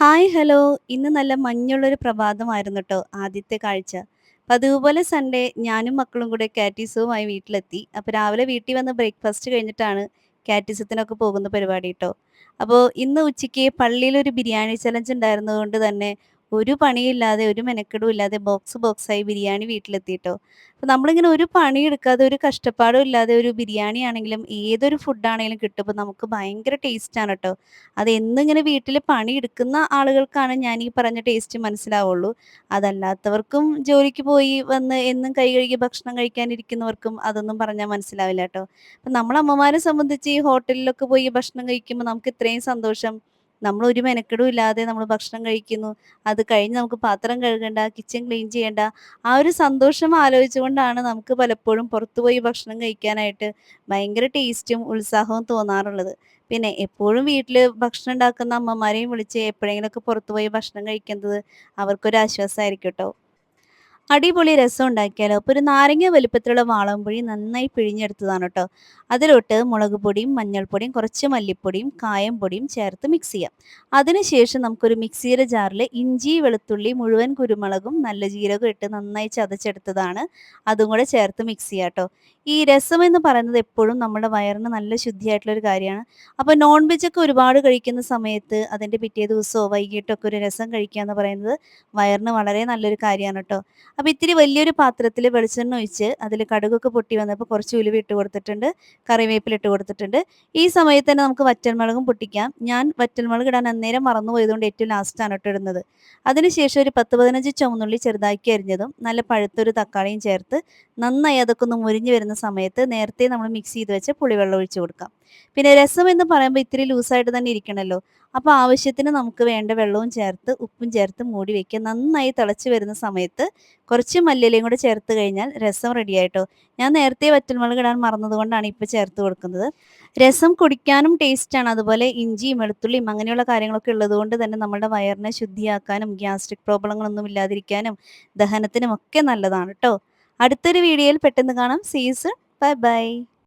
Hi hello. ഇന്ന് നല്ല മഞ്ഞുള്ളൊരു പ്രഭാതമായിരുന്നു കേട്ടോ ആദ്യത്തെ കാഴ്ച. അപ്പം അതുപോലെ സൺഡേ ഞാനും മക്കളും കൂടെ കാറ്റീസവുമായി വീട്ടിലെത്തി. അപ്പോൾ രാവിലെ വീട്ടിൽ വന്ന് ബ്രേക്ക്ഫാസ്റ്റ് കഴിഞ്ഞിട്ടാണ് കാറ്റീസത്തിനൊക്കെ പോകുന്ന പരിപാടി കേട്ടോ അപ്പോൾ ഇന്ന് ഉച്ചയ്ക്ക് പള്ളിയിൽ ഒരു ബിരിയാണി ചലഞ്ച് ഉണ്ടായിരുന്നതുകൊണ്ട് തന്നെ ഒരു പണിയില്ലാതെ ഒരു മെനക്കെടും ഇല്ലാതെ ബോക്സ് ബോക്സായി ബിരിയാണി വീട്ടിലെത്തിയിട്ടോ? അപ്പോൾ നമ്മളിങ്ങനെ ഒരു പണി പണിയെടുക്കാതെ ഒരു കഷ്ടപ്പാടും ഇല്ലാതെ ഒരു ബിരിയാണി ആണെങ്കിലും ഏതൊരു ഫുഡാണെങ്കിലും കിട്ടുമ്പോൾ നമുക്ക് ഭയങ്കര ആണ് കേട്ടോ അത് എന്നിങ്ങനെ വീട്ടിൽ പണിയെടുക്കുന്ന ആളുകൾക്കാണ് ഞാൻ ഈ പറഞ്ഞ ടേസ്റ്റ് മനസ്സിലാവുള്ളൂ. അതല്ലാത്തവർക്കും ജോലിക്ക് പോയി വന്ന് എന്നും കൈ കഴുകി ഭക്ഷണം കഴിക്കാനിരിക്കുന്നവർക്കും അതൊന്നും പറഞ്ഞാൽ മനസ്സിലാവില്ല കേട്ടോ അപ്പം നമ്മളമ്മമാരെ സംബന്ധിച്ച് ഈ ഹോട്ടലിലൊക്കെ പോയി ഭക്ഷണം കഴിക്കുമ്പോൾ നമുക്ക് ഇത്രയും സന്തോഷം. നമ്മൾ ഒരു മെനക്കെടും ഇല്ലാതെ നമ്മൾ ഭക്ഷണം കഴിക്കുന്നു. അത് കഴിഞ്ഞ് നമുക്ക് പാത്രം കഴുകണ്ട കിച്ചൺ ക്ലീൻ ചെയ്യേണ്ട. ആ ഒരു സന്തോഷം ആലോചിച്ചുകൊണ്ടാണ് നമുക്ക് പലപ്പോഴും പുറത്തുപോയി ഭക്ഷണം കഴിക്കാനായിട്ട് ഭയങ്കര ടേസ്റ്റും ഉത്സാഹവും തോന്നാറുള്ളത്. പിന്നെ എപ്പോഴും വീട്ടിൽ ഭക്ഷണം ഉണ്ടാക്കുന്ന അമ്മമാരെയും വിളിച്ച് എപ്പോഴെങ്കിലുമൊക്കെ പുറത്തുപോയി ഭക്ഷണം കഴിക്കുന്നത് അവർക്കൊരു ആശ്വാസമായിരിക്കും കേട്ടോ. അടിപൊളി രസം ഉണ്ടാക്കിയാലോ? അപ്പോൾ ഒരു നാരങ്ങ വലുപ്പത്തിലുള്ള വാളംപുളി നന്നായി പിഴിഞ്ഞെടുത്തതാണ് കേട്ടോ. അതിലോട്ട് മുളക് പൊടിയും മഞ്ഞൾപ്പൊടിയും കുറച്ച് മല്ലിപ്പൊടിയും കായം പൊടിയും ചേർത്ത് മിക്സ് ചെയ്യാം. അതിനുശേഷം നമുക്കൊരു മിക്സിയുടെ ജാറിൽ ഇഞ്ചി വെളുത്തുള്ളി മുഴുവൻ കുരുമുളകും നല്ല ജീരകം ഇട്ട് നന്നായി ചതച്ചെടുത്തതാണ്. അതും കൂടെ ചേർത്ത് മിക്സ് ചെയ്യാം കേട്ടോ. ഈ രസം എന്ന് പറയുന്നത് എപ്പോഴും നമ്മുടെ വയറിന് നല്ല ശുദ്ധിയായിട്ടുള്ള ഒരു കാര്യമാണ്. അപ്പോൾ നോൺ വെജ് ഒക്കെ ഒരുപാട് കഴിക്കുന്ന സമയത്ത് അതിന്റെ പിറ്റേ ദിവസമോ വൈകിട്ടൊക്കെ ഒരു രസം കഴിക്കുക എന്ന് പറയുന്നത് വയറിന് വളരെ നല്ലൊരു കാര്യമാണ് കേട്ടോ. അപ്പോൾ ഇത്തിരി വലിയൊരു പാത്രത്തിൽ വെളിച്ചെണ്ണ ഒഴിച്ച് അതിൽ കടുകൊക്കെ പൊട്ടി വന്നപ്പോൾ കുറച്ച് ഉലുവ ഇട്ട് കൊടുത്തിട്ടുണ്ട് കറിവേപ്പില ഇട്ട് കൊടുത്തിട്ടുണ്ട്. ഈ സമയത്ത് തന്നെ നമുക്ക് വറ്റൽമുളകും പൊട്ടിക്കാം. ഞാൻ വറ്റൽമുളക് ഇടാൻ അന്നേരം മറന്നു പോയതുകൊണ്ട് ഏറ്റവും ലാസ്റ്റാണ് ഇട്ട് ഇടുന്നത്. അതിനുശേഷം ഒരു പത്ത് പതിനഞ്ച് ചുവന്നുള്ളി ചെറുതാക്കി അരിഞ്ഞതും നല്ല പഴുത്തൊരു തക്കാളിയും ചേർത്ത് നന്നായി അതൊക്കെ ഒന്ന് മുരിഞ്ഞു വരുന്ന സമയത്ത് നേരത്തെ നമ്മൾ മിക്സ് ചെയ്ത് വെച്ച പുളിവെള്ളം ഒഴിച്ചു കൊടുക്കാം. പിന്നെ രസം എന്ന് പറയുമ്പോൾ ഇത്തിരി ലൂസായിട്ട് തന്നെ ഇരിക്കണമല്ലോ അപ്പോൾ ആവശ്യത്തിന് നമുക്ക് വേണ്ട വെള്ളവും ചേർത്ത് ഉപ്പും ചേർത്ത് മൂടി വെക്കുക. നന്നായി തിളച്ച് വരുന്ന സമയത്ത് കുറച്ച് മല്ലിയിലയും കൂടെ ചേർത്ത് കഴിഞ്ഞാൽ രസം റെഡി ആയിട്ടോ. ഞാൻ നേരത്തെ വറ്റൽമുളക് ഇടാൻ മറന്നതുകൊണ്ടാണ് ഇപ്പോൾ ചേർത്ത് കൊടുക്കുന്നത്. രസം കുടിക്കാനും ടേസ്റ്റാണ് അതുപോലെ ഇഞ്ചിയും വെളുത്തുള്ളിയും അങ്ങനെയുള്ള കാര്യങ്ങളൊക്കെ ഉള്ളതുകൊണ്ട് തന്നെ നമ്മുടെ വയറിനെ ശുദ്ധിയാക്കാനും ഗ്യാസ്ട്രിക് പ്രോബ്ലങ്ങളൊന്നും ഇല്ലാതിരിക്കാനും ദഹനത്തിനും ഒക്കെ നല്ലതാണ് കേട്ടോ അടുത്തൊരു വീഡിയോയിൽ പെട്ടെന്ന് കാണാം. സീസ് ബൈ ബൈ